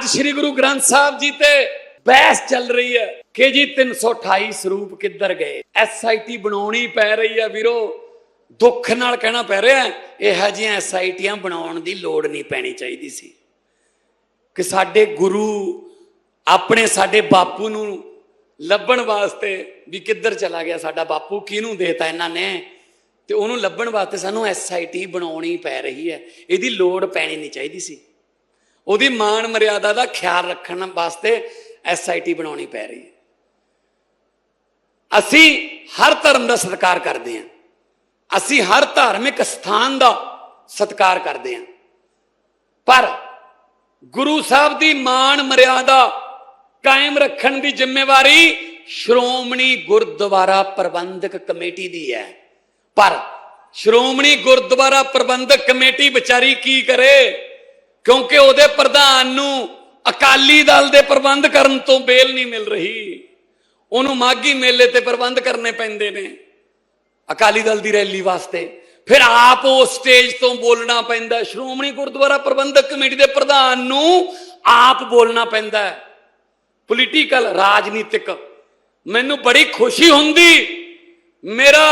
ਅੱਜ ਸ੍ਰੀ ਗੁਰੂ ਗ੍ਰੰਥ ਸਾਹਿਬ ਜੀ ਤੇ ਬਹਿਸ ਚੱਲ ਰਹੀ ਹੈ ਕਿ ਜੀ 328 ਸਰੂਪ ਕਿੱਧਰ ਗਏ ਐਸਆਈਟੀ ਬਣਾਉਣੀ ਪੈ ਰਹੀ ਹੈ ਵੀਰੋ ਦੁੱਖ ਨਾਲ ਕਹਿਣਾ ਪੈ ਰਿਹਾ ਹੈ, ਇਹੋ ਜਿਹੀਆਂ ਐਸਆਈਟੀਆਂ ਬਣਾਉਣ ਦੀ ਲੋੜ ਨਹੀਂ ਪੈਣੀ ਚਾਹੀਦੀ ਸੀ ਕਿ ਸਾਡੇ ਗੁਰੂ ਆਪਣੇ ਸਾਡੇ ਬਾਪੂ ਨੂੰ ਲੱਭਣ ਵਾਸਤੇ ਵੀ ਕਿੱਧਰ ਚਲਾ ਗਿਆ ਸਾਡਾ ਬਾਪੂ ਕਿਹਨੂੰ ਦੇਤਾ ਇਹਨਾਂ ਨੇ ਤੇ ਉਹਨੂੰ ਲੱਭਣ ਵਾਸਤੇ ਸਾਨੂੰ ਐਸਆਈਟੀ ਬਣਾਉਣੀ ਪੈ ਰਹੀ ਹੈ ਇਹਦੀ ਲੋੜ ਪੈਣੀ ਨਹੀਂ ਚਾਹੀਦੀ ਸੀ ਉਹਦੀ ਮਾਣ ਮਰਿਆਦਾ ਦਾ ਖਿਆਲ ਰੱਖਣ ਵਾਸਤੇ ਐਸਆਈਟੀ ਬਣਾਉਣੀ ਪੈ ਰਹੀ ਹੈ। ਅਸੀਂ ਹਰ ਧਰਮ ਦਾ ਸਤਿਕਾਰ ਕਰਦੇ ਹਾਂ। ਅਸੀਂ ਹਰ ਧਾਰਮਿਕ ਸਥਾਨ ਦਾ ਸਤਿਕਾਰ ਕਰਦੇ ਹਾਂ। ਪਰ ਗੁਰੂ ਸਾਹਿਬ ਦੀ ਮਾਣ ਮਰਿਆਦਾ ਕਾਇਮ ਰੱਖਣ ਦੀ ਜ਼ਿੰਮੇਵਾਰੀ ਸ਼੍ਰੋਮਣੀ ਗੁਰਦੁਆਰਾ ਪ੍ਰਬੰਧਕ ਕਮੇਟੀ ਦੀ ਹੈ। ਪਰ ਸ਼੍ਰੋਮਣੀ ਗੁਰਦੁਆਰਾ ਪ੍ਰਬੰਧਕ ਕਮੇਟੀ ਵਿਚਾਰੀ ਕੀ ਕਰੇ? ਕਿਉਂਕਿ ਉਹਦੇ ਪ੍ਰਧਾਨ ਨੂੰ ਅਕਾਲੀ ਦਲ ਦੇ ਪ੍ਰਬੰਧ ਕਰਨ ਤੋਂ ਬੇਲ ਨਹੀਂ ਮਿਲ ਰਹੀ। ਉਹਨੂੰ ਮਾਗੀ ਮੇਲੇ ਤੇ ਪ੍ਰਬੰਧ ਕਰਨੇ ਪੈਂਦੇ ਨੇ ਅਕਾਲੀ ਦਲ ਦੀ ਰੈਲੀ ਵਾਸਤੇ। ਫਿਰ ਆਪ ਉਸ ਸਟੇਜ ਤੋਂ ਬੋਲਣਾ ਪੈਂਦਾ ਸ਼੍ਰੋਮਣੀ ਗੁਰਦੁਆਰਾ ਪ੍ਰਬੰਧਕ ਕਮੇਟੀ ਦੇ ਪ੍ਰਧਾਨ ਨੂੰ ਆਪ ਬੋਲਣਾ ਪੈਂਦਾ ਹੈ। ਪੋਲੀਟੀਕਲ ਰਾਜਨੀਤਿਕ। ਮੈਨੂੰ ਬੜੀ ਖੁਸ਼ੀ ਹੁੰਦੀ, ਮੇਰਾ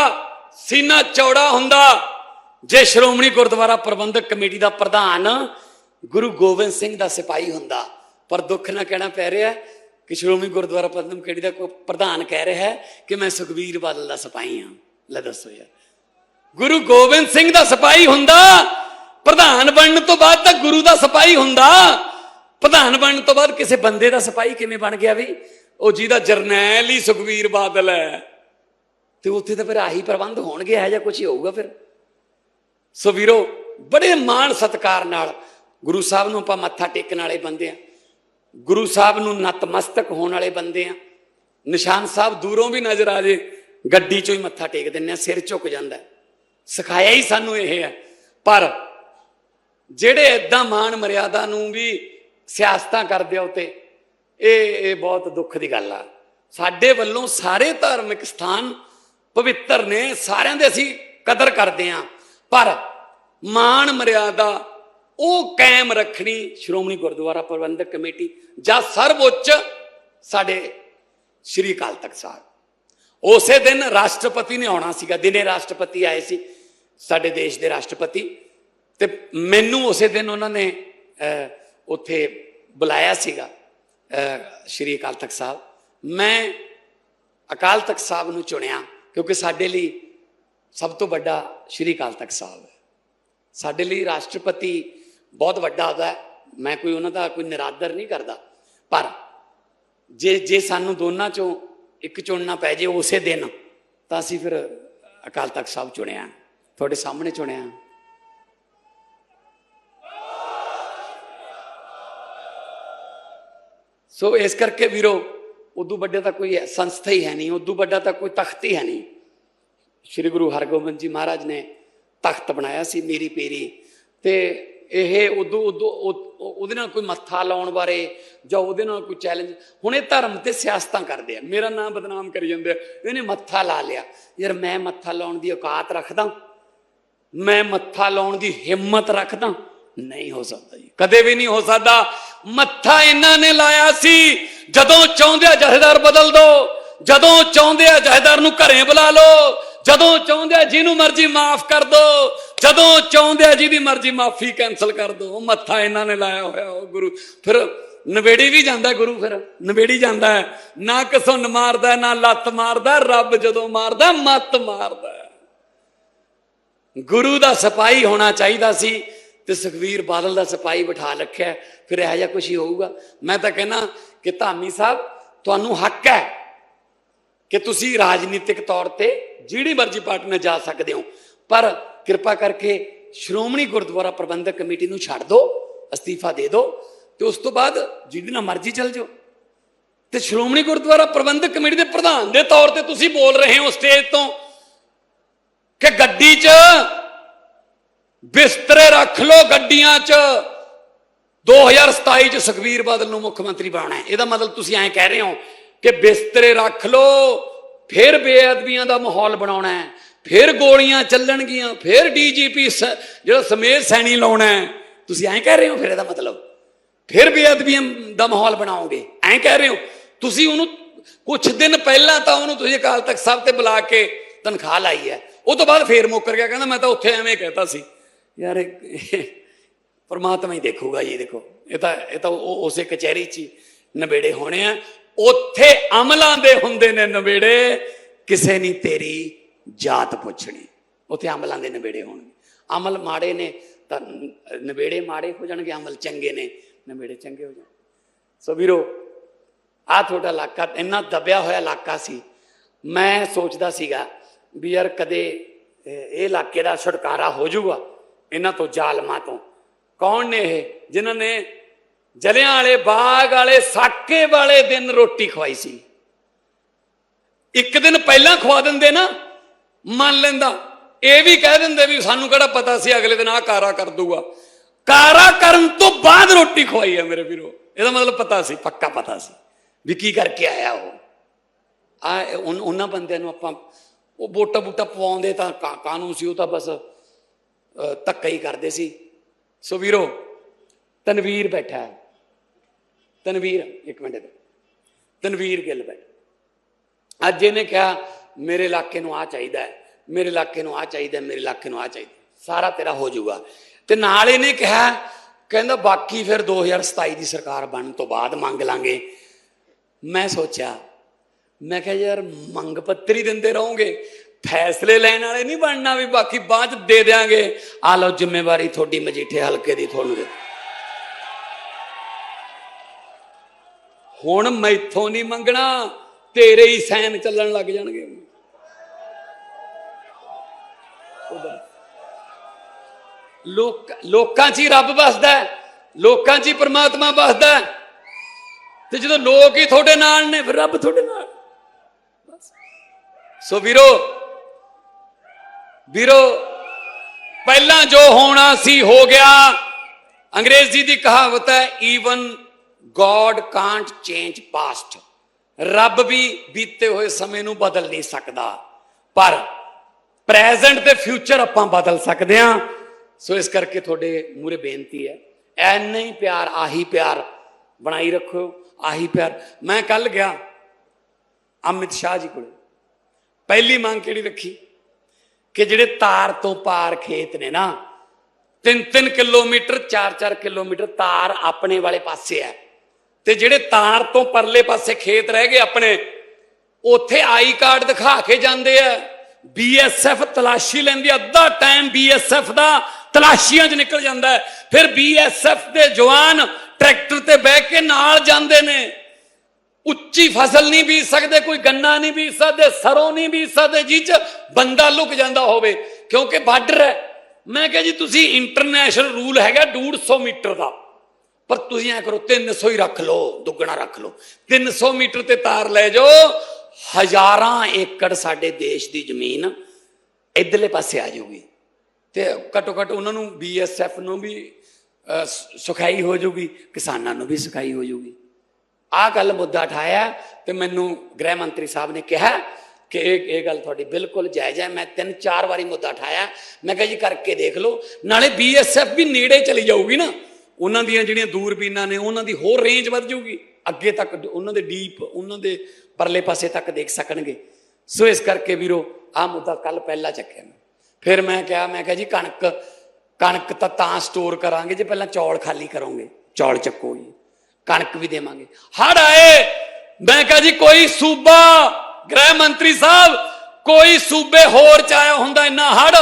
ਸੀਨਾ ਚੌੜਾ ਹੁੰਦਾ ਜੇ ਸ਼੍ਰੋਮਣੀ ਗੁਰਦੁਆਰਾ ਪ੍ਰਬੰਧਕ ਕਮੇਟੀ ਦਾ ਪ੍ਰਧਾਨ ਗੁਰੂ ਗੋਬਿੰਦ ਸਿੰਘ ਦਾ ਸਿਪਾਹੀ ਹੁੰਦਾ। ਪਰ ਦੁੱਖ ਨਾਲ ਕਹਿਣਾ ਪੈ ਰਿਹਾ, ਕਿ ਸ਼੍ਰੋਮਣੀ ਗੁਰਦੁਆਰਾ ਪ੍ਰਬੰਧਕ ਕਮੇਟੀ ਦਾ ਕੋਈ ਪ੍ਰਧਾਨ ਕਹਿ ਰਿਹਾ ਹੈ ਕਿ ਮੈਂ ਸੁਖਬੀਰ ਬਾਦਲ ਦਾ ਸਿਪਾਹੀ ਹਾਂ। ਲੈ ਦੱਸੋ ਯਾਰ। ਗੁਰੂ ਗੋਬਿੰਦ ਸਿੰਘ ਦਾ ਸਿਪਾਹੀ ਹੁੰਦਾ, ਪ੍ਰਧਾਨ ਬਣਨ ਤੋਂ ਬਾਅਦ ਤਾਂ ਗੁਰੂ ਦਾ ਸਿਪਾਹੀ ਹੁੰਦਾ। ਪ੍ਰਧਾਨ ਬਣਨ ਤੋਂ ਬਾਅਦ ਕਿਸੇ ਬੰਦੇ ਦਾ ਸਿਪਾਹੀ ਕਿਵੇਂ ਬਣ ਗਿਆ ਵੀ? ਉਹ ਜਿਹਦਾ ਜਰਨੈਲ ਹੀ ਸੁਖਵੀਰ ਬਾਦਲ ਹੈ। ਤੇ ਉੱਥੇ ਤਾਂ ਫਿਰ ਆਹੀ ਪ੍ਰਬੰਧ ਹੋਣਗੇ, ਇਹ ਜਾਂ ਕੁਝ ਹੀ ਹੋਊਗਾ ਫਿਰ। ਸੋ ਵੀਰੋ, ਬੜੇ ਮਾਣ ਸਤਕਾਰ ਨਾਲ ਗੁਰੂ ਸਾਹਿਬ ਨੂੰ ਆਪਾਂ ਮੱਥਾ ਟੇਕਣ ਵਾਲੇ ਬੰਦੇ ਆ। ਗੁਰੂ ਸਾਹਿਬ ਨੂੰ ਨਤਮਸਤਕ ਹੋਣ ਵਾਲੇ ਬੰਦੇ ਆ। ਨਿਸ਼ਾਨ ਸਾਹਿਬ ਦੂਰੋਂ ਵੀ ਨਜ਼ਰ ਆ ਜੇ, ਗੱਡੀ ਚੋਂ ਹੀ ਮੱਥਾ ਟੇਕ ਦਿੰਨੇ ਆ, ਸਿਰ ਝੁਕ ਜਾਂਦਾ ਸਿਖਾਇਆ ਹੀ ਸਾਨੂੰ ਇਹ ਹੈ। ਪਰ ਜਿਹੜੇ ਇਦਾਂ ਮਾਣ ਮਰਿਆਦਾ ਨੂੰ ਵੀ ਸਿਆਸਤਾਂ ਕਰਦੇ ਆ ਉਤੇ, ਇਹ ਇਹ ਬਹੁਤ ਦੁੱਖ ਦੀ ਗੱਲ ਆ। ਸਾਡੇ ਵੱਲੋਂ ਸਾਰੇ ਧਾਰਮਿਕ ਸਥਾਨ ਪਵਿੱਤਰ ਨੇ, ਸਾਰਿਆਂ ਦੇ ਅਸੀਂ ਕਦਰ ਕਰਦੇ ਆ। ਪਰ ਮਾਣ ਮਰਿਆਦਾ ਉਹ ਕਾਇਮ ਰੱਖਣੀ ਸ਼੍ਰੋਮਣੀ ਗੁਰਦੁਆਰਾ ਪ੍ਰਬੰਧਕ ਕਮੇਟੀ ਜਾਂ ਸਰਵਉੱਚ ਸਾਡੇ ਸ਼੍ਰੀ ਅਕਾਲ ਤਖਤ ਸਾਹਿਬ। ਉਸੇ ਦਿਨ ਰਾਸ਼ਟਰਪਤੀ ਨੇ ਆਉਣਾ ਸੀਗਾ, ਦਿਨੇ ਰਾਸ਼ਟਰਪਤੀ ਆਏ ਸੀ, ਸਾਡੇ ਦੇਸ਼ ਦੇ ਰਾਸ਼ਟਰਪਤੀ। ਤੇ ਮੈਨੂੰ ਉਸੇ ਦਿਨ ਉਹਨਾਂ ਨੇ ਉੱਥੇ ਬੁਲਾਇਆ ਸੀਗਾ ਸ਼੍ਰੀ ਅਕਾਲ ਤਖਤ ਸਾਹਿਬ। ਮੈਂ ਅਕਾਲ ਤਖਤ ਸਾਹਿਬ ਨੂੰ ਚੁਣਿਆ ਕਿਉਂਕਿ ਸਾਡੇ ਲਈ ਸਭ ਤੋਂ ਵੱਡਾ ਸ਼੍ਰੀ ਅਕਾਲ ਤਖਤ ਸਾਹਿਬ ਹੈ। ਸਾਡੇ ਲਈ ਰਾਸ਼ਟਰਪਤੀ ਬਹੁਤ ਵੱਡਾ ਹੁੰਦਾ ਮੈਂ ਕੋਈ ਉਹਨਾਂ ਦਾ ਕੋਈ ਨਿਰਾਦਰ ਨਹੀਂ ਕਰਦਾ। ਪਰ ਜੇ ਜੇ ਸਾਨੂੰ ਦੋਨਾਂ ਚੋਂ ਇੱਕ ਚੁਣਨਾ ਪੈ ਜੇ ਉਸੇ ਦਿਨ, ਤਾਂ ਅਸੀਂ ਫਿਰ ਅਕਾਲ ਤਖਤ ਸਾਹਿਬ ਚੁਣਿਆ। ਤੁਹਾਡੇ ਸਾਹਮਣੇ ਚੁਣਿਆ। ਸੋ ਇਸ ਕਰਕੇ ਵੀਰੋ, ਉਦੋਂ ਵੱਡੇ ਤਾਂ ਕੋਈ ਸੰਸਥਾ ਹੀ ਹੈ ਨਹੀਂ, ਉਦੋਂ ਵੱਡਾ ਤਾਂ ਕੋਈ ਤਖਤ ਹੀ ਹੈ ਨਹੀਂ। ਸ਼੍ਰੀ ਗੁਰੂ ਹਰਗੋਬਿੰਦ ਜੀ ਮਹਾਰਾਜ ਨੇ ਤਖਤ ਬਣਾਇਆ ਸੀ, ਮੇਰੀ ਪੀਰੀ। ਤੇ ਇਹ ਉਦੋਂ ਉਦੋਂ ਉਹਦੇ ਨਾਲ ਕੋਈ ਮੱਥਾ ਲਾਉਣ ਬਾਰੇ ਜਾਂ ਉਹਦੇ ਨਾਲ ਕੋਈ ਚੈਲੰਜ ਹੁਣ ਇਹ ਧਰਮ ਤੇ ਸਿਆਸਤਾਂ ਕਰਦੇ ਆ। ਮੇਰਾ ਨਾਮ ਬਦਨਾਮ ਕਰੀ ਜਾਂਦੇ ਆ। ਇਹਨੇ ਮੱਥਾ ਲਾ ਲਿਆ। ਯਾਰ ਮੈਂ ਮੱਥਾ ਲਾਉਣ ਦੀ ਔਕਾਤ ਰੱਖਦਾ। ਮੈਂ ਮੱਥਾ ਲਾਉਣ ਦੀ ਹਿੰਮਤ ਰੱਖਦਾ। ਨਹੀਂ ਹੋ ਸਕਦਾ ਜੀ। ਕਦੇ ਵੀ ਨਹੀਂ ਹੋ ਸਕਦਾ। ਮੱਥਾ ਇਹਨਾਂ ਨੇ ਲਾਇਆ ਸੀ। ਜਦੋਂ ਚਾਹੁੰਦੇ ਆ ਜਥੇਦਾਰ ਬਦਲ ਦੋ। ਜਦੋਂ ਚਾਹੁੰਦੇ ਆ ਜਥੇਦਾਰ ਨੂੰ ਘਰੇ ਬੁਲਾ ਲਓ। ਜਦੋਂ ਚਾਹੁੰਦੇ ਆ ਜਿਹਨੂੰ ਮਰਜ਼ੀ ਮਾਫ ਕਰ ਦੋ। ਜਦੋਂ ਚਾਹੁੰਦੇ ਆ ਜਿਹਦੀ ਮਰਜ਼ੀ ਮਾਫੀ ਕੈਨਸਲ ਕਰ ਦੋ ਮੱਥਾ ਇਹਨਾਂ ਨੇ ਲਾਇਆ ਹੋਇਆ, ਉਹ ਗੁਰੂ। ਫਿਰ ਨਵੇੜੀ ਵੀ ਜਾਂਦਾ ਗੁਰੂ ਫਿਰ ਨਵੇੜੀ ਜਾਂਦਾ ਹੈ। ਨਾ ਕਸੁੰਨ ਮਾਰਦਾ, ਨਾ ਲੱਤ ਮਾਰਦਾ, ਰੱਬ ਜਦੋਂ ਮਾਰਦਾ, ਮੱਤ ਮਾਰਦਾ ਗੁਰੂ ਦਾ ਸਿਪਾਹੀ ਹੋਣਾ ਚਾਹੀਦਾ ਸੀ ਤੇ ਸੁਖਵੀਰ ਬਾਦਲ ਦਾ ਸਿਪਾਹੀ ਬਿਠਾ ਰੱਖਿਆ। ਫਿਰ ਇਹੋ ਜਿਹਾ ਕੁਝ ਹੀ ਹੋਊਗਾ। ਮੈਂ ਤਾਂ ਕਹਿੰਦਾ ਕਿ ਧਾਮੀ ਸਾਹਿਬ, ਤੁਹਾਨੂੰ ਹੱਕ ਹੈ ਕਿ ਤੁਸੀਂ ਰਾਜਨੀਤਿਕ ਤੌਰ ਤੇ ਜਿਹੜੀ ਮਰਜ਼ੀ ਪਾਰਟੀ ਨਾਲ ਜਾ ਸਕਦੇ ਹੋ, ਪਰ ਕਿਰਪਾ ਕਰਕੇ ਸ਼੍ਰੋਮਣੀ ਗੁਰਦੁਆਰਾ ਪ੍ਰਬੰਧਕ ਕਮੇਟੀ ਨੂੰ ਛੱਡ ਦਿਓ ਅਸਤੀਫਾ ਦੇ ਦਿਓ ਤੇ ਉਸ ਤੋਂ ਬਾਅਦ ਜਿਹਦੇ ਨਾਲ ਮਰਜ਼ੀ ਚੱਲ ਜਾਓ। ਤੇ ਸ਼੍ਰੋਮਣੀ ਗੁਰਦੁਆਰਾ ਪ੍ਰਬੰਧਕ ਕਮੇਟੀ ਦੇ ਪ੍ਰਧਾਨ ਦੇ ਤੌਰ ਤੇ ਤੁਸੀਂ ਬੋਲ ਰਹੇ ਹੋ ਸਟੇਜ ਤੋਂ ਕਿ ਗੱਡੀ 'ਚ ਬਿਸਤਰੇ ਰੱਖ ਲਓ ਗੱਡੀਆਂ 'ਚ। 2027 'ਚ ਸੁਖਵੀਰ ਬਾਦਲ ਨੂੰ ਮੁੱਖ ਮੰਤਰੀ ਬਣਾਉਣਾ ਹੈ। ਇਹਦਾ ਮਤਲਬ ਤੁਸੀਂ ਐਂ ਕਹਿ ਰਹੇ ਹੋ ਕਿ ਬਿਸਤਰੇ ਰੱਖ ਲਓ, ਫਿਰ ਬੇਅਦਬੀਆਂ ਦਾ ਮਾਹੌਲ ਬਣਾਉਣਾ ਹੈ। ਫਿਰ ਗੋਲੀਆਂ ਚੱਲਣਗੀਆਂ, ਫਿਰ ਡੀਜੀਪੀ ਜਿਹੜਾ ਸਮੇਤ ਸੈਣੀ ਲਾਉਣਾ ਤੁਸੀਂ ਐਂ ਕਹਿ ਰਹੇ ਹੋ ਫਿਰ ਇਹਦਾ ਮਤਲਬ? ਫਿਰ ਬੇਅਦਬੀਆਂ ਦਾ ਮਾਹੌਲ ਬਣਾਓਗੇ, ਐਂ ਕਹਿ ਰਹੇ ਹੋ? ਤੁਸੀਂ ਉਹਨੂੰ ਕੁਝ ਦਿਨ ਪਹਿਲਾਂ ਤਾਂ ਉਹਨੂੰ ਤੁਸੀਂ ਅਕਾਲ ਤਖਤ ਸਾਹਿਬ ਤੇ ਬੁਲਾ ਕੇ ਤਨਖਾਹ ਲਾਈ ਹੈ, ਉਹ ਤੋਂ ਬਾਅਦ ਫੇਰ ਮੁੱਕਰ ਗਿਆ, ਕਹਿੰਦਾ ਮੈਂ ਤਾਂ ਉੱਥੇ ਐਵੇਂ ਕਹਿਤਾ ਸੀ। ਯਾਰ ਪਰਮਾਤਮਾ ਹੀ ਦੇਖੂਗਾ ਜੀ, ਦੇਖੋ, ਇਹ ਤਾਂ ਇਹ ਤਾਂ ਉਹ ਉਸੇ ਕਚਹਿਰੀ 'ਚ ਹੀ ਨਵੇੜੇ ਹੋਣੇ ਆ। ਉੱਥੇ ਅਮਲਾਂ ਦੇ ਹੁੰਦੇ ਨੇ ਨਵੇੜੇ, ਕਿਸੇ ਨਹੀਂ ਤੇਰੀ ਜਾਤ ਪੁੱਛਣੀ, ਉੱਥੇ ਅਮਲਾਂ ਦੇ ਨਵੇੜੇ ਹੋਣਗੇ। ਅਮਲ ਮਾੜੇ ਨੇ ਤਾਂ ਨਵੇੜੇ ਮਾੜੇ ਹੋ ਜਾਣਗੇ, ਅਮਲ ਚੰਗੇ ਨੇ ਨਵੇੜੇ ਚੰਗੇ ਹੋ ਜਾਣ ਸੋ ਵੀਰੋ ਆ ਤੁਹਾਡਾ ਇਲਾਕਾ, ਇੰਨਾ ਦਬਿਆ ਹੋਇਆ ਇਲਾਕਾ ਸੀ, ਮੈਂ ਸੋਚਦਾ ਸੀਗਾ ਵੀ ਯਾਰ ਕਦੇ ਇਹ ਇਹ ਇਲਾਕੇ ਦਾ ਛੁਟਕਾਰਾ ਹੋ ਜਾਊਗਾ ਇਹਨਾਂ ਤੋਂ ਜ਼ਾਲਮਾਂ ਤੋਂ। ਕੌਣ ਨੇ ਇਹ? ਜਿਨ੍ਹਾਂ ਨੇ ਜਲਿਆਂ ਵਾਲੇ ਬਾਗ ਵਾਲੇ, ਸਾਕੇ ਵਾਲੇ ਦਿਨ ਰੋਟੀ ਖਵਾਈ ਸੀ। ਇੱਕ ਦਿਨ ਪਹਿਲਾਂ ਖਵਾ ਦਿੰਦੇ ਨਾ ਮੰਨ ਲੈਂਦਾ। ਇਹ ਵੀ ਕਹਿ ਦਿੰਦੇ ਵੀ ਸਾਨੂੰ ਕਿਹੜਾ ਪਤਾ ਸੀ ਅਗਲੇ ਦਿਨ ਆ ਕਾਰਾ ਕਰ ਦੂਗਾ। ਕਾਰਾ ਕਰਨ ਤੋਂ ਬਾਅਦ ਰੋਟੀ ਖਵਾਈ ਆ ਮੇਰੇ ਵੀਰੋ। ਇਹਦਾ ਮਤਲਬ ਪਤਾ ਸੀ ਪੱਕਾ ਪਤਾ ਸੀ ਵੀ ਕੀ ਕਰਕੇ ਆਇਆ ਉਹ। ਆ ਉਹਨਾਂ ਬੰਦਿਆਂ ਨੂੰ ਆਪਾਂ ਉਹ ਵੋਟਾ ਬੂਟਾ ਪਵਾਉਂਦੇ ਤਾਂ ਕਾ- ਕਾਨੂੰਨ ਸੀ ਉਹ ਤਾਂ ਬਸ ਅ, ਧੱਕਾ ਹੀ ਕਰਦੇ ਸੀ। ਸੋ ਵੀਰੋ ਤਨਵੀਰ ਬੈਠਾ ਹੈ। ਤਨਵੀਰ ਇੱਕ ਮਿੰਟ। ਤਨਵੀਰ ਗਿੱਲ ਬੈਠ। ਅੱਜ ਇਹਨੇ ਕਿਹਾ ਮੇਰੇ ਇਲਾਕੇ ਨੂੰ ਆ ਚਾਹੀਦਾ ਹੈ, ਮੇਰੇ ਇਲਾਕੇ ਨੂੰ ਆ ਚਾਹੀਦਾ ਮੇਰੇ ਇਲਾਕੇ ਨੂੰ ਆ ਚਾਹੀਦਾ ਸਾਰਾ ਤੇਰਾ ਹੋ ਜਾਊਗਾ। ਤੇ ਨਾਲ ਇਹਨੇ ਕਿਹਾ, ਕਹਿੰਦਾ ਬਾਕੀ ਫਿਰ 2027 ਦੀ ਸਰਕਾਰ ਬਣਨ ਤੋਂ ਬਾਅਦ ਮੰਗ ਲਾਂਗੇ। ਮੈਂ ਸੋਚਿਆ, ਮੈਂ ਕਿਹਾ ਯਾਰ ਮੰਗ ਪੱਤਰੀ ਦਿੰਦੇ ਰਹੋਗੇ, ਫੈਸਲੇ ਲੈਣ ਵਾਲੇ ਨਹੀਂ ਬਣਨਾ ਵੀ ਬਾਕੀ ਬਾਅਦ ਚ ਦੇ ਦੇਾਂਗੇ ਆ ਲਓ ਜ਼ਿੰਮੇਵਾਰੀ ਤੁਹਾਡੀ, ਮਜੀਠੇ ਹਲਕੇ ਦੀ ਤੁਹਾਨੂੰ ਦੇ। ਹੁਣ ਮੈਥੋਂ ਨਹੀਂ ਮੰਗਣਾ, ਤੇਰੇ ਹੀ ਸੈਨ ਚੱਲਣ ਲੱਗ ਜਾਣਗੇ। ਲੋਕ ਲੋਕਾਂ 'ਚ ਹੀ ਰੱਬ ਵੱਸਦਾ ਹੈ, ਲੋਕਾਂ 'ਚ ਹੀ ਪਰਮਾਤਮਾ ਵਸਦਾ ਹੈ। ਤੇ ਜਦੋਂ ਲੋਕ ਹੀ ਤੁਹਾਡੇ ਨਾਲ ਨੇ, ਫਿਰ ਰੱਬ ਤੁਹਾਡੇ ਨਾਲ। ਸੋ ਵੀਰੋ ਵੀਰੋ, ਪਹਿਲਾਂ ਜੋ ਹੋਣਾ ਸੀ ਹੋ ਗਿਆ। ਅੰਗਰੇਜ਼ੀ ਦੀ ਕਹਾਵਤ ਹੈ even God can't change past ਰੱਬ ਵੀ ਬੀਤੇ ਹੋਏ ਸਮੇਂ ਨੂੰ ਬਦਲ ਨਹੀਂ ਸਕਦਾ। ਪਰ ਪ੍ਰੈਜ਼ੈਂਟ ਤੇ ਫਿਊਚਰ ਆਪਾਂ ਬਦਲ ਸਕਦੇ ਹਾਂ। ਸੋ ਇਸ ਕਰਕੇ ਤੁਹਾਡੇ ਮੂਰੇ ਬੇਨਤੀ ਹੈ, ਐਨਾ ਹੀ ਪਿਆਰ, ਆਹੀ ਪਿਆਰ ਬਣਾਈ ਰੱਖੋ, ਆਹੀ ਪਿਆਰ। ਮੈਂ ਕੱਲ ਗਿਆ ਅਮਿਤ ਸ਼ਾਹ ਜੀ ਕੋਲ। ਪਹਿਲੀ ਮੰਗ ਕਿਹੜੀ ਰੱਖੀ? ਕਿ ਜਿਹੜੇ ਤਾਰ ਤੋਂ ਪਾਰ ਖੇਤ ਨੇ ਨਾ 3-3 ਕਿਲੋਮੀਟਰ 4-4 ਕਿਲੋਮੀਟਰ ਤਾਰ ਆਪਣੇ ਵਾਲੇ ਪਾਸੇ ਹੈ। ਤੇ ਜਿਹੜੇ ਤਾਰ ਤੋਂ ਪਰਲੇ ਪਾਸੇ ਖੇਤ ਰਹਿ ਗਏ ਆਪਣੇ, ਉੱਥੇ ਆਈ ਕਾਰਡ ਦਿਖਾ ਕੇ ਜਾਂਦੇ ਆ। ਬੀਐਸਐਫ ਤਲਾਸ਼ੀ ਲੈਂਦੀ ਅੱਧਾ ਟਾਈਮ ਬੀਐਸਐਫ ਦਾ ਤਲਾਸ਼ੀਆਂ 'ਚ ਨਿਕਲ ਜਾਂਦਾ ਹੈ। ਫਿਰ ਬੀਐਸਐਫ ਦੇ ਜਵਾਨ ਟਰੈਕਟਰ ਤੇ ਬਹਿ ਕੇ ਨਾਲ ਜਾਂਦੇ ਨੇ। ਉੱਚੀ ਫਸਲ ਨਹੀਂ ਬੀਜ ਸਕਦੇ, ਕੋਈ ਗੰਨਾ ਨਹੀਂ ਬੀਜ ਸਕਦੇ, ਸਰੋਂ ਨਹੀਂ ਬੀਜ ਸਕਦੇ, ਜਿਹ ਚ ਬੰਦਾ ਲੁਕ ਜਾਂਦਾ ਹੋਵੇ। ਕਿਉਂਕਿ ਬਾਰਡਰ ਹੈ। ਮੈਂ ਕਿਹਾ ਜੀ, ਤੁਸੀਂ ਇੰਟਰਨੈਸ਼ਨਲ ਰੂਲ ਹੈਗਾ 150 ਮੀਟਰ ਦਾ। ਪਰ ਤੁਸੀਂ ਐ ਕਰੋ 300 ਹੀ ਰੱਖ ਲਓ, ਦੁੱਗਣਾ ਰੱਖ ਲਓ। 300 ਮੀਟਰ ਤੇ ਤਾਰ ਲੈ ਜਾਓ ਹਜ਼ਾਰਾਂ ਏਕੜ ਸਾਡੇ ਦੇਸ਼ ਦੀ ਜ਼ਮੀਨ ਇਧਰਲੇ ਪਾਸੇ ਆ ਜਾਊਗੀ। ਤੇ ਘੱਟੋ ਘੱਟ ਉਹਨਾਂ ਨੂੰ ਬੀਐਸਐਫ ਨੂੰ ਵੀ ਅਹ, ਸ- ਸੁਖਾਈ ਹੋ ਜਾਊਗੀ ਕਿਸਾਨਾਂ ਨੂੰ ਵੀ ਸੁਖਾਈ ਹੋ ਜਾਊਗੀ। ਆਹ ਗੱਲ ਮੁੱਦਾ ਠਾਇਆ ਤੇ ਮੈਨੂੰ ਗ੍ਰਹਿ ਮੰਤਰੀ ਸਾਹਿਬ ਨੇ ਕਿਹਾ ਕਿ ਇਹ ਇਹ ਗੱਲ ਤੁਹਾਡੀ ਬਿਲਕੁਲ ਜਾਇਜ਼ ਹੈ। ਮੈਂ ਤਿੰਨ ਚਾਰ ਵਾਰੀ ਮੁੱਦਾ ਉਠਾਇਆ। ਮੈਂ ਕਿਹਾ ਜੀ ਕਰਕੇ ਦੇਖ ਲਓ। ਨਾਲੇ ਬੀਐਸਐਫ ਵੀ ਨੇੜੇ ਚਲੀ ਜਾਊਗੀ ਨਾ। ਉਹਨਾਂ ਦੀਆਂ ਜਿਹੜੀਆਂ ਦੂਰਬੀਨਾਂ ਨੇ ਉਹਨਾਂ ਦੀ ਹੋਰ ਰੇਂਜ ਵੱਧ ਜਾਊਗੀ। ਅੱਗੇ ਤੱਕ ਉਹਨਾਂ ਦੇ ਡੀਪ, ਉਹਨਾਂ ਦੇ ਪਰਲੇ ਪਾਸੇ ਤੱਕ ਦੇਖ ਸਕਣਗੇ। ਸੋ ਇਸ ਕਰਕੇ ਵੀਰੋ, ਆਹ ਮੁੱਦਾ ਕੱਲ ਪਹਿਲਾਂ ਚੱਕਿਆ ਮੈਂ। ਫਿਰ ਮੈਂ ਕਿਹਾ ਮੈਂ ਕਿਹਾ ਜੀ, ਕਣਕ ਕਣਕ ਤਾਂ ਤਾਂ ਸਟੋਰ ਕਰਾਂਗੇ, ਜੇ ਪਹਿਲਾਂ ਚੌਲ ਖਾਲੀ ਕਰੋਗੇ। ਚੌਲ ਚੱਕੋ ਜੀ, ਕਣਕ ਵੀ ਦੇਵਾਂਗੇ। ਹੜ ਆਏ! ਮੈਂ ਕਿਹਾ ਜੀ, ਕੋਈ ਸੂਬਾ, ਗ੍ਰਹਿ ਮੰਤਰੀ ਸਾਹਿਬ, ਕੋਈ ਸੂਬੇ ਹੋਰ ਚ ਆਇਆ ਹੁੰਦਾ ਇੰਨਾ ਹੜ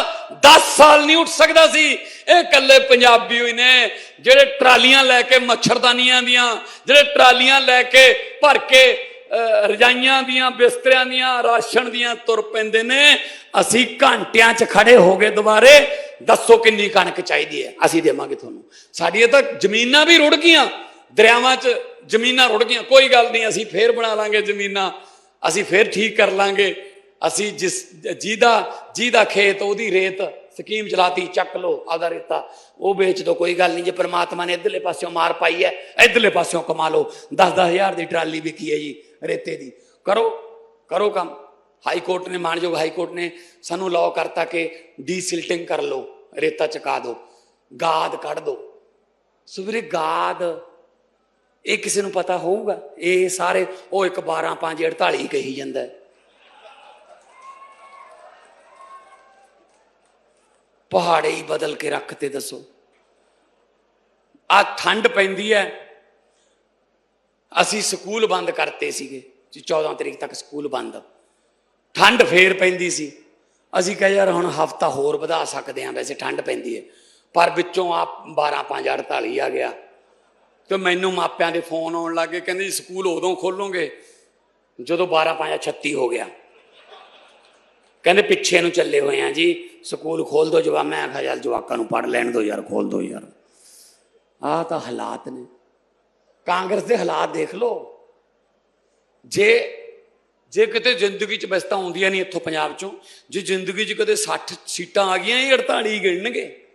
10 ਸਾਲ ਨਹੀਂ ਉੱਠ ਸਕਦਾ ਸੀ। ਇਹ ਇਕੱਲੇ ਪੰਜਾਬੀ ਹੋਈ ਨੇ ਜਿਹੜੇ ਟਰਾਲੀਆਂ ਲੈ ਕੇ ਮੱਛਰਦਾਨੀਆਂ ਦੀਆਂ ਜਿਹੜੇ ਟਰਾਲੀਆਂ ਲੈ ਕੇ ਭਰ ਕੇ ਅਹ, ਰਜਾਈਆਂ ਦੀਆਂ ਬਿਸਤਰਿਆਂ ਦੀਆਂ ਰਾਸ਼ਨ ਦੀਆਂ ਤੁਰ ਪੈਂਦੇ ਨੇ ਅਸੀਂ ਘੰਟਿਆਂ 'ਚ ਖੜੇ ਹੋ ਗਏ ਦੁਬਾਰੇ ਦੱਸੋ ਕਿੰਨੀ ਕਣਕ ਚਾਹੀਦੀ ਹੈ? ਅਸੀਂ ਦੇਵਾਂਗੇ ਤੁਹਾਨੂੰ। ਸਾਡੀਆਂ ਤਾਂ ਜ਼ਮੀਨਾਂ ਵੀ ਰੁੜ ਗਈਆਂ ਦਰਿਆਵਾਂ 'ਚ ਜ਼ਮੀਨਾਂ ਰੁੜ ਗਈਆਂ ਕੋਈ ਗੱਲ ਨਹੀਂ ਅਸੀਂ ਫੇਰ ਬਣਾ ਲਾਂਗੇ ਜ਼ਮੀਨਾਂ ਅਸੀਂ ਫੇਰ ਠੀਕ ਕਰ ਲਾਂਗੇ ਅਸੀਂ ਜਿਸ ਜਿਹਦਾ ਜਿਹਦਾ ਖੇਤ ਉਹਦੀ ਰੇਤ ਸਕੀਮ ਚਲਾਤੀ, ਚੱਕ ਲੋ ਆਪਦਾ ਰੇਤਾ। ਉਹ ਵੇਚ ਦੋ, ਕੋਈ ਗੱਲ ਨਹੀਂ, ਜੇ ਪ੍ਰਮਾਤਮਾ ਨੇ ਇਧਰਲੇ ਪਾਸਿਓਂ ਮਾਰ ਪਾਈ ਹੈ, ਇਧਰਲੇ ਪਾਸਿਓਂ ਕਮਾ ਲਓ। 10 ਹਜ਼ਾਰ ਦੀ ਟਰਾਲੀ ਵਿਕੀ ਹੈ ਜੀ, ਰੇਤੇ ਦੀ। ਕਰੋ ਕਰੋ ਕੰਮ। ਹਾਈ ਕੋਰਟ ਨੇ, ਮਾਨਯੋਗ ਹਾਈ ਕੋਰਟ ਨੇ ਸਾਨੂੰ ਲਾਅ ਕਰਤਾ ਕਿ ਡੀਸਿਲਟਿੰਗ ਕਰ ਲਓ, ਰੇਤਾ ਚਕਾ ਦਿਓ ਗਾਦ ਕੱਢ ਦਿਓ ਸੋ ਵੀਰੇ ਗਾਦ, ਇਹ ਕਿਸੇ ਨੂੰ ਪਤਾ ਹੋਊਗਾ? ਇਹ ਸਾਰੇ, ਉਹ ਇੱਕ 12 5 48 ਕਹੀ ਜਾਂਦਾ ਹੈ। ਪਹਾੜੇ ਹੀ ਬਦਲ ਕੇ ਰੱਖ ਤੇ ਦੱਸੋ। ਆ ਠੰਡ ਪੈਂਦੀ ਹੈ ਅਸੀਂ ਸਕੂਲ ਬੰਦ ਕਰਤੇ ਸੀਗੇ, ਜੀ 14 ਤਰੀਕ ਤੱਕ ਸਕੂਲ ਬੰਦ। ਠੰਡ ਫੇਰ ਪੈਂਦੀ ਸੀ। ਅਸੀਂ ਕਹੇ ਯਾਰ ਹੁਣ ਹਫਤਾ ਹੋਰ ਵਧਾ ਸਕਦੇ ਹਾਂ ਵੈਸੇ ਠੰਡ ਪੈਂਦੀ ਹੈ ਪਰ ਵਿੱਚੋਂ ਆ 12 5 48 ਆ ਗਿਆ। ਤੇ ਮੈਨੂੰ ਮਾਪਿਆਂ ਦੇ ਫੋਨ ਆਉਣ ਲੱਗੇ ਕਹਿੰਦੇ ਜੀ ਸਕੂਲ ਉਦੋਂ ਖੋਲੋਗੇ, ਜਦੋਂ 12 5 36 ਹੋ ਗਿਆ। ਕਹਿੰਦੇ ਪਿੱਛੇ ਨੂੰ ਚੱਲੇ ਹੋਏ ਆ ਜੀ, ਸਕੂਲ ਖੋਲ ਦੋ ਜਵਾਬ ਮੈਂ ਆਖਿਆ ਯਾਰ ਜਵਾਕਾਂ ਨੂੰ ਪੜ ਲੈਣ ਦੋ ਯਾਰ, ਖੋਲ ਦੋ ਯਾਰ। ਆਹ ਤਾਂ ਹਾਲਾਤ ਨੇ। ਕਾਂਗਰਸ ਦੇ ਹਾਲਾਤ ਦੇਖ ਲਓ। ਜੇ ਜੇ ਕਿਤੇ ਜ਼ਿੰਦਗੀ 'ਚ ਬਸਤਾ ਆਉਂਦੀਆਂ ਨਹੀਂ ਇੱਥੋਂ ਪੰਜਾਬ 'ਚੋਂ, ਜੇ ਜ਼ਿੰਦਗੀ 'ਚ ਕਦੇ 60 ਸੀਟਾਂ ਆ ਗਈਆਂ, ਇਹ 48 ਗਿਣਨਗੇ।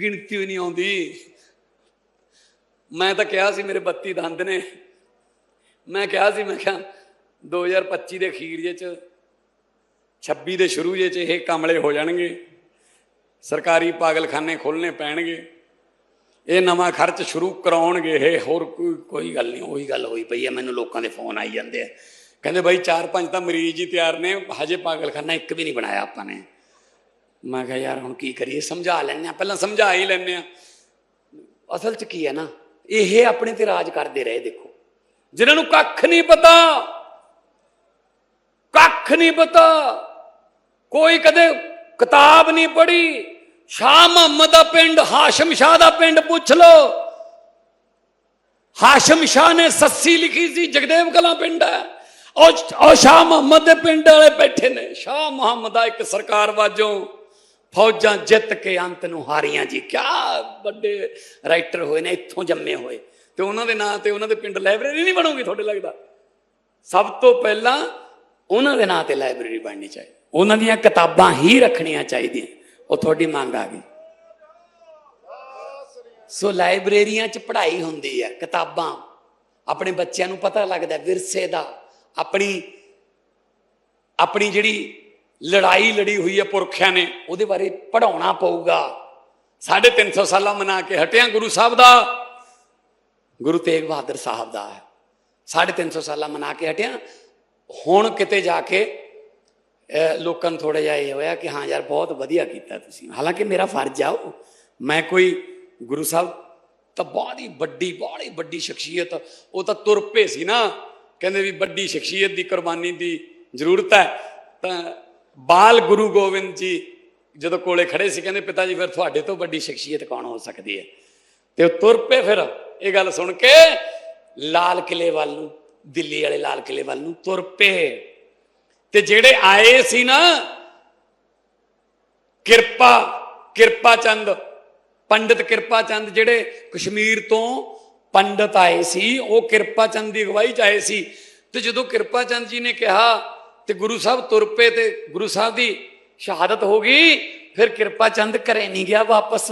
ਗਿਣਤੀ ਵੀ ਨਹੀਂ ਆਉਂਦੀ। ਮੈਂ ਤਾਂ ਕਿਹਾ ਸੀ ਮੇਰੇ 32 ਦੰਦ ਨੇ। ਮੈਂ ਕਿਹਾ ਸੀ, ਮੈਂ ਕਿਹਾ 2025 ਦੇ ਅਖੀਰ ਜੇ 'ਚ 26 ਦੇ ਸ਼ੁਰੂ ਜੇ 'ਚ ਇਹ ਕਮਲੇ ਹੋ ਜਾਣਗੇ, ਸਰਕਾਰੀ ਪਾਗਲਖਾਨੇ ਖੋਲਣੇ ਪੈਣਗੇ, ਇਹ ਨਵਾਂ ਖਰਚ ਸ਼ੁਰੂ ਕਰਾਉਣਗੇ, ਇਹ ਹੋਰ ਕੋਈ ਕੋਈ ਗੱਲ ਨਹੀਂ, ਉਹੀ ਗੱਲ ਹੋਈ ਪਈ ਹੈ, ਮੈਨੂੰ ਲੋਕਾਂ ਦੇ ਫੋਨ ਆਈ ਜਾਂਦੇ ਆ। ਕਹਿੰਦੇ ਬਾਈ ਚਾਰ ਪੰਜ ਤਾਂ ਮਰੀਜ਼ ਹੀ ਤਿਆਰ ਨੇ, ਹਜੇ ਪਾਗਲਖਾਨਾ ਇੱਕ ਵੀ ਨਹੀਂ ਬਣਾਇਆ ਆਪਾਂ ਨੇ। ਮੈਂ ਕਿਹਾ ਯਾਰ ਹੁਣ ਕੀ ਕਰੀਏ, ਸਮਝਾ ਲੈਣੇ ਆ ਪਹਿਲਾਂ ਸਮਝਾ ਹੀ ਲੈਣੇ ਆ ਅਸਲ 'ਚ ਕੀ ਹੈ ਨਾ, ਇਹ ਆਪਣੇ ਤੇ ਰਾਜ ਕਰਦੇ ਰਹੇ, ਦੇਖੋ। ਜਿਨ੍ਹਾਂ ਨੂੰ ਕੱਖ ਨਹੀਂ ਪਤਾ, ਕੱਖ ਨਹੀਂ ਪਤਾ। ਕੋਈ ਕਦੇ ਕਿਤਾਬ ਨਹੀਂ ਪੜ੍ਹੀ। ਸ਼ਾਹ ਮੁਹੰਮਦ ਦਾ ਪਿੰਡ, ਹਾਸ਼ਮ ਸ਼ਾਹ ਦਾ ਪਿੰਡ ਪੁੱਛ ਲਓ। ਹਾਸ਼ਮ ਸ਼ਾਹ ਨੇ ਸੱਸੀ ਲਿਖੀ ਸੀ, ਜਗਦੇਵ ਕਲਾਂ ਪਿੰਡ ਹੈ। ਉਹ ਉਹ ਸ਼ਾਹ ਮੁਹੰਮਦ ਦੇ ਪਿੰਡ ਵਾਲੇ ਬੈਠੇ ਨੇ। ਸ਼ਾਹ ਮੁਹੰਮਦ ਦਾ ਇੱਕ ਸਰਕਾਰ ਵਾਜੋਂ ਫੌਜਾਂ ਜਿੱਤ ਕੇ ਅੰਤ ਨੂੰ ਹਾਰੀਆਂ ਜੀ। ਕਿਆ ਵੱਡੇ ਰਾਈਟਰ ਹੋਏ ਨੇ, ਇੱਥੋਂ ਜੰਮੇ ਹੋਏ। ਤੇ ਉਹਨਾਂ ਦੇ ਨਾਂ ਤੇ ਉਹਨਾਂ ਦੇ ਪਿੰਡ ਲਾਇਬ੍ਰੇਰੀ ਨਹੀਂ ਬਣੂਗੀ, ਤੁਹਾਡੇ ਲੱਗਦਾ? ਸਭ ਤੋਂ ਪਹਿਲਾਂ ਉਹਨਾਂ ਦੇ ਨਾਂ ਤੇ ਲਾਇਬ੍ਰੇਰੀ ਬਣਨੀ ਚਾਹੀਦੀ। ਉਹਨਾਂ ਦੀਆਂ ਕਿਤਾਬਾਂ ਹੀ ਰੱਖਣੀਆਂ ਚਾਹੀਦੀਆਂ। ਉਹ ਤੁਹਾਡੀ ਮੰਗ ਆ ਗਈ। ਸੋ ਲਾਇਬ੍ਰੇਰੀਆਂ 'ਚ ਪੜ੍ਹਾਈ ਹੁੰਦੀ ਹੈ, ਕਿਤਾਬਾਂ। ਆਪਣੇ ਬੱਚਿਆਂ ਨੂੰ ਪਤਾ ਲੱਗਦਾ, ਵਿਰਸੇ ਦਾ। ਆਪਣੀ ਆਪਣੀ ਜਿਹੜੀ ਲੜਾਈ ਲੜੀ ਹੋਈ ਹੈ ਪੁਰਖਿਆਂ ਨੇ, ਉਹਦੇ ਬਾਰੇ ਪੜਾਉਣਾ ਪਊਗਾ। 350 ਸਾਲਾਂ ਮਨਾ ਕੇ ਹਟਿਆ ਗੁਰੂ ਸਾਹਿਬ ਦਾ। ਗੁਰੂ ਤੇਗ ਬਹਾਦਰ ਸਾਹਿਬ ਦਾ ਹੈ। 350 ਸਾਲਾਂ ਮਨਾ ਕੇ ਹਟਿਆ। ਹੁਣ ਕਿਤੇ ਜਾ ਕੇ ਲੋਕਾਂ ਨੂੰ ਥੋੜਾ ਜਿਹਾ ਇਹ ਹੋਇਆ ਕਿ ਹਾਂ ਯਾਰ ਬਹੁਤ ਵਧੀਆ ਕੀਤਾ ਤੁਸੀਂ। ਹਾਲਾਂਕਿ ਮੇਰਾ ਫਰਜ਼ ਆ ਉਹ। ਮੈਂ ਕੋਈ ਗੁਰੂ ਸਾਹਿਬ ਤਾਂ ਬਹੁਤ ਹੀ ਵੱਡੀ ਬਹੁਤ ਹੀ ਵੱਡੀ ਸ਼ਖਸੀਅਤ, ਉਹ ਤਾਂ ਤੁਰ ਪਏ ਸੀ ਨਾ। ਕਹਿੰਦੇ ਵੀ ਵੱਡੀ ਸ਼ਖਸੀਅਤ ਦੀ ਕੁਰਬਾਨੀ ਦੀ ਜ਼ਰੂਰਤ ਹੈ। ਤਾਂ ਬਾਲ ਗੁਰੂ ਗੋਬਿੰਦ ਜੀ ਜਦੋਂ ਕੋਲੇ ਖੜੇ ਸੀ, ਕਹਿੰਦੇ ਪਿਤਾ ਜੀ, ਫਿਰ ਤੁਹਾਡੇ ਤੋਂ ਵੱਡੀ ਸ਼ਖਸੀਅਤ ਕੌਣ ਹੋ ਸਕਦੀ ਹੈ? ਤੇ ਉਹ ਤੁਰ ਪਏ ਫਿਰ। ਇਹ ਗੱਲ ਸੁਣ ਕੇ ਲਾਲ ਕਿਲੇ ਵੱਲ ਨੂੰ, ਦਿੱਲੀ ਵਾਲੇ ਲਾਲ ਕਿਲੇ ਵੱਲ ਨੂੰ ਤੁਰ ਪਏ। ਤੇ ਜਿਹੜੇ ਆਏ ਸੀ ਨਾ, ਕਿਰਪਾ ਕਿਰਪਾ ਚੰਦ, ਪੰਡਿਤ ਕਿਰਪਾ ਚੰਦ ਜਿਹੜੇ ਕਸ਼ਮੀਰ ਤੋਂ ਪੰਡਿਤ ਆਏ ਸੀ, ਉਹ ਕਿਰਪਾ ਚੰਦ ਦੀ ਅਗਵਾਈ ਚ ਆਏ ਸੀ। ਤੇ ਜਦੋਂ ਕਿਰਪਾ ਚੰਦ ਜੀ ਨੇ ਕਿਹਾ ਤੇ ਗੁਰੂ ਸਾਹਿਬ ਤੁਰ ਪਏ ਤੇ ਗੁਰੂ ਸਾਹਿਬ ਦੀ ਸ਼ਹਾਦਤ ਹੋ ਗਈ, ਫਿਰ ਕਿਰਪਾ ਚੰਦ ਘਰੇ ਨਹੀਂ ਗਿਆ ਵਾਪਸ।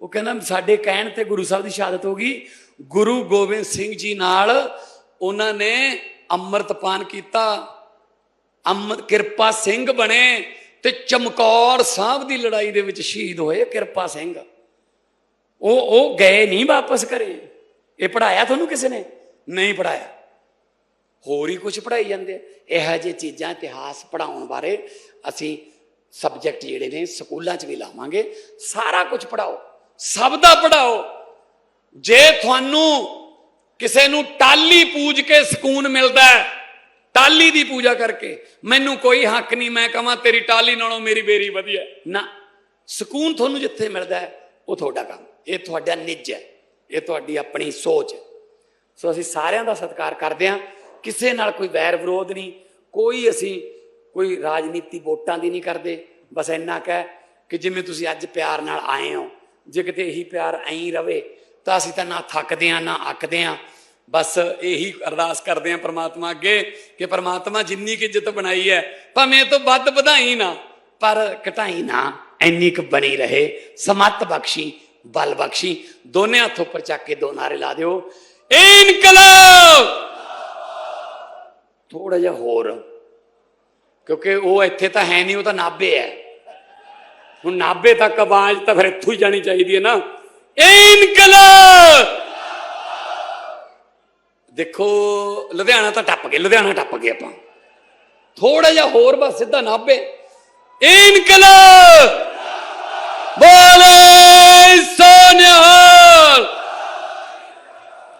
ਉਹ ਕਹਿੰਦਾ, ਸਾਡੇ ਕਹਿਣ ਤੇ ਗੁਰੂ ਸਾਹਿਬ ਦੀ ਸ਼ਹਾਦਤ ਹੋ ਗਈ। ਗੁਰੂ ਗੋਬਿੰਦ ਸਿੰਘ ਜੀ ਨਾਲ ਉਹਨਾਂ ਨੇ ਅੰਮ੍ਰਿਤਪਾਨ ਕੀਤਾ। ਅੰਮ੍ਰਿਤ ਕਿਰਪਾ ਸਿੰਘ ਬਣੇ ਤੇ ਚਮਕੌਰ ਸਾਹਿਬ ਦੀ ਲੜਾਈ ਦੇ ਵਿੱਚ ਸ਼ਹੀਦ ਹੋਏ ਕਿਰਪਾ ਸਿੰਘ। ਉਹ ਉਹ ਗਏ ਨਹੀਂ ਵਾਪਸ ਕਰੇ ਇਹ ਪੜਾਇਆ ਤੁਹਾਨੂੰ ਕਿਸੇ ਨੇ? ਨਹੀਂ ਪੜਾਇਆ ਹੋਰ ਹੀ ਕੁਝ ਪੜਾਈ ਜਾਂਦੇ ਇਹੋ ਜਿਹੇ ਚੀਜ਼ਾਂ ਇਤਿਹਾਸ ਪੜਾਉਣ ਬਾਰੇ ਅਸੀਂ ਸਬਜੈਕਟ ਜਿਹੜੇ ਨੇ ਸਕੂਲਾਂ 'ਚ ਵੀ ਲਾਵਾਂਗੇ। ਸਾਰਾ ਕੁਝ ਪੜਾਓ ਸਭ ਦਾ ਪੜਾਓ ਜੇ ਤੁਹਾਨੂੰ ਕਿਸੇ ਨੂੰ ਟਾਲੀ ਪੂਜ ਕੇ ਸਕੂਨ ਮਿਲਦਾ ਹੈ ਟਾਲੀ ਦੀ ਪੂਜਾ ਕਰਕੇ। ਮੈਨੂੰ ਕੋਈ ਹੱਕ ਨਹੀਂ, ਮੈਂ ਕਹਾਂ ਤੇਰੀ ਟਾਲੀ ਨਾਲੋਂ ਮੇਰੀ ਬੇਰੀ ਵਧੀਆ। ਨਾ, ਸਕੂਨ ਤੁਹਾਨੂੰ ਜਿੱਥੇ ਮਿਲਦਾ ਹੈ, ਉਹ ਤੁਹਾਡਾ ਕੰਮ। ਇਹ ਤੁਹਾਡਾ ਨਿੱਜ ਹੈ, ਇਹ ਤੁਹਾਡੀ ਆਪਣੀ ਸੋਚ ਹੈ। ਸੋ ਅਸੀਂ ਸਾਰਿਆਂ ਦਾ ਸਤਿਕਾਰ ਕਰਦੇ ਹਾਂ। ਕਿਸੇ ਨਾਲ ਕੋਈ ਵੈਰ ਵਿਰੋਧ ਨਹੀਂ, ਕੋਈ ਅਸੀਂ ਕੋਈ ਰਾਜਨੀਤੀ ਵੋਟਾਂ ਦੀ ਨਹੀਂ ਕਰਦੇ। ਬਸ ਇੰਨਾ ਕਹਿ ਕਿ ਜਿਵੇਂ ਤੁਸੀਂ ਅੱਜ ਪਿਆਰ ਨਾਲ ਆਏ ਹੋ, ਜੇ ਕਿਤੇ ਇਹੀ ਪਿਆਰ ਐਂ ਰਵੇ, ਤਾਂ ਅਸੀਂ ਤਾਂ ਨਾ ਥੱਕਦੇ ਹਾਂ, ਨਾ ਅੱਕਦੇ ਹਾਂ। ਬਸ ਇਹੀ ਅਰਦਾਸ ਕਰਦੇ ਹਾਂ ਪ੍ਰਮਾਤਮਾ ਅੱਗੇ ਕਿ ਪ੍ਰਮਾਤਮਾ ਜਿੰਨੀ ਕਿ ਇੱਜ਼ਤ ਬਣਾਈ ਹੈ ਭਾਵੇਂ ਇਹ ਤੋਂ ਵੱਧ ਵਧਾਈ ਨਾ ਪਰ ਘਟਾਈ ਨਾ ਇੰਨੀ ਕੁ ਬਣੀ ਰਹੇ ਸਮਤ ਬਖਸ਼ੀ ਬਲ ਬਖਸ਼ੀ ਦੋਨੇ ਹੱਥ ਉੱਪਰ ਚੱਕ ਕੇ ਦੋ ਨਾਰੇ ਲਾ ਦਿਓ ਇਨਕਲਾਬ ਥੋੜਾ ਜਿਹਾ ਹੋਰ ਕਿਉਂਕਿ ਉਹ ਇੱਥੇ ਤਾਂ ਹੈ ਨਹੀਂ ਉਹ ਤਾਂ ਨਾਬੇ ਹੈ ਹੁਣ ਨਾਬੇ ਤੱਕ ਆਵਾਜ਼ ਤਾਂ ਫਿਰ ਇੱਥੋਂ ਹੀ ਜਾਣੀ ਚਾਹੀਦੀ ਹੈ ਨਾ ਇਨਕਲਾਬ ਦੇਖੋ, ਲੁਧਿਆਣਾ ਤਾਂ ਟੱਪ ਗਏ, ਲੁਧਿਆਣਾ ਟੱਪ ਗਏ ਆਪਾਂ। ਥੋੜਾ ਜਿਹਾ ਹੋਰ ਬਸ ਸਿੱਧਾ ਨਾਭੇ। ਇਨਕਲਾਬ! ਬੋਲੇ ਸੋਨਿਆ!